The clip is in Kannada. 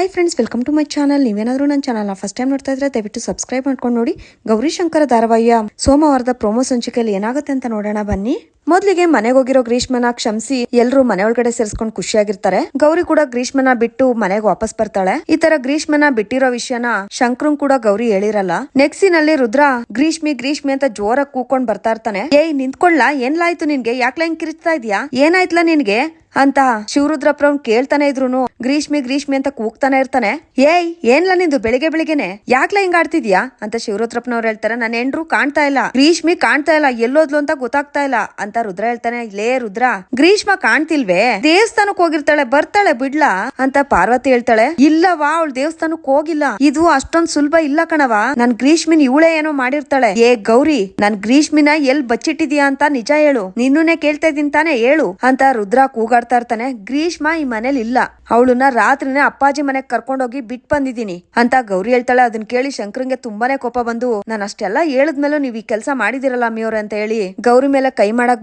Hi friends welcome to my channel ನೀವೇನಾದರೂ ನನ್ನ ಚಾನಲ್ನ ಫಸ್ಟ್ ಟೈಮ್ ನೋಡ್ತಾ ಇದ್ರೆ ದಯವಿಟ್ಟು ಸಬ್ಸ್ಕ್ರೈಬ್ ಮಾಡ್ಕೊಂಡು ನೋಡಿ ಗೌರಿಶಂಕರ ಧಾರಾವಾಹಿಯ ಸೋಮವಾರದ ಪ್ರೋಮೋ ಸಂಚಿಕೆಯಲ್ಲಿ ಏನಾಗುತ್ತೆ ಅಂತ ನೋಡೋಣ ಬನ್ನಿ. ಮೊದಲಿಗೆ ಮನೆಗೆ ಹೋಗಿರೋ ಗ್ರೀಷ್ಮನ ಕ್ಷಮಿಸಿ ಎಲ್ಲರೂ ಮನೆ ಒಳಗಡೆ ಸೇರಿಸ್ಕೊಂಡು ಖುಷಿಯಾಗಿರ್ತಾರೆ. ಗೌರಿ ಕೂಡ ಗ್ರೀಷ್ಮನ ಬಿಟ್ಟು ಮನೆಗೆ ವಾಪಸ್ ಬರ್ತಾಳೆ. ಈ ತರ ಗ್ರೀಷ್ಮನ ಬಿಟ್ಟಿರೋ ವಿಷಯನ ಶಂಕ್ರನ್ ಕೂಡ ಗೌರಿ ಹೇಳಿರಲ್ಲ. ನೆಕ್ಸಿನಲ್ಲಿ ರುದ್ರ, ಗ್ರೀಷ್ಮಿ ಗ್ರೀಷ್ಮಿ ಅಂತ ಜೋರಾಗಿ ಕೂಕೊಂಡ್ ಬರ್ತಾ ಇರ್ತಾನೆ. ಏಯ್ ನಿಂತ್ಕೊಳ್ಳ ಏನ್ಲಾಯ್ತು ನಿನ್ಗೆ? ಯಾಕ್ಲ ಹಿಂಗ್ ಕಿರಿಸ್ತಾ ಇದ್ಯಾ? ಏನಾಯ್ತಲ್ಲ ನಿನ್ಗೆ? ಅಂತ ಶಿವರುದ್ರಪ್ಪ ಕೇಳ್ತಾನೆ ಇದ್ರು ಗ್ರೀಷ್ಮಿ ಗ್ರೀಷ್ಮಿ ಅಂತ ಕೂಗ್ತಾನೆ ಇರ್ತಾನೆ. ಏಯ್, ಏನ್ಲ ನಿಂದು ಬೆಳಿಗ್ಗೆ ಬೆಳಿಗ್ಗೆನೆ? ಯಾಕ್ಲ ಹಿಂಗ್ ಆಡ್ತಿದ್ಯಾ? ಅಂತ ಶಿವರುದ್ರಪ್ಪನವ್ರು ಹೇಳ್ತಾರೆ. ನನ್ನ ಎಂಡ್ರು ಕಾಣ್ತಾ ಇಲ್ಲ. ಗ್ರೀಷ್ಮಿ ಕಾಣ್ತಾ ಇಲ್ಲ. ಎಲ್ಲೋದ್ಲು ಅಂತ ಗೊತ್ತಾಗ್ತಾ ಇಲ್ಲ. ಅಂತ ರುದ್ರ ಹೇಳ್ತಾನೆ, ಲೇ ರುದ್ರ, ಗ್ರೀಷ್ಮ ಕಾಣ್ತಿಲ್ವೇ? ದೇವಸ್ಥಾನಕ್ ಹೋಗಿರ್ತಾಳೆ, ಬರ್ತಾಳೆ ಬಿಡ್ಲಾ? ಅಂತ ಪಾರ್ವತಿ ಹೇಳ್ತಾಳೆ ಇಲ್ಲವಾ ಅವಳು ದೇವಸ್ಥಾನಕ್ ಹೋಗಿಲ್ಲ. ಇದು ಅಷ್ಟೊಂದ್ ಸುಲಭ ಇಲ್ಲ ಕಣವ ನನ್ ಗ್ರೀಷ್ಮಿನ್ ಇವಳೇ ಏನೋ ಮಾಡಿರ್ತಾಳೆ. ಏ ಗೌರಿ, ನನ್ ಗ್ರೀಷ್ಮಿನ ಎಲ್ ಬಚ್ಚಿಟ್ಟಿದ್ಯಾ ಅಂತ ನಿಜ ಹೇಳು. ನಿನ್ನೇ ಕೇಳ್ತಾ ಇದೀನಿ ತಾನೇ, ಹೇಳು. ಅಂತ ರುದ್ರ ಕೂಗಾಡ್ತಾ ಇರ್ತಾನೆ, ಗ್ರೀಷ್ಮ ಈ ಮನೇಲಿ ಇಲ್ಲ. ಅವಳನ್ನ ರಾತ್ರಿನೇ ಅಪ್ಪಾಜಿ ಮನೆಗ್ ಕರ್ಕೊಂಡೋಗಿ ಬಿಟ್ ಬಂದಿದೀನಿ ಅಂತ ಗೌರಿ ಹೇಳ್ತಾಳೆ ಅದನ್ನ ಕೇಳಿ ಶಂಕರಂಗೆ ತುಂಬಾನೇ ಕೋಪ ಬಂದು, ನಾನು ಅಷ್ಟೆಲ್ಲ ಹೇಳದ್ಮೇಲೂ ನೀವ್ ಈ ಕೆಲಸ ಮಾಡಿದಿರಲ್ಲ ಅಮ್ಮಿಯವ್ರೆ, ಅಂತ ಹೇಳಿ ಗೌರಿ ಮೇಲೆ ಕೈ ಮಾಡಕ್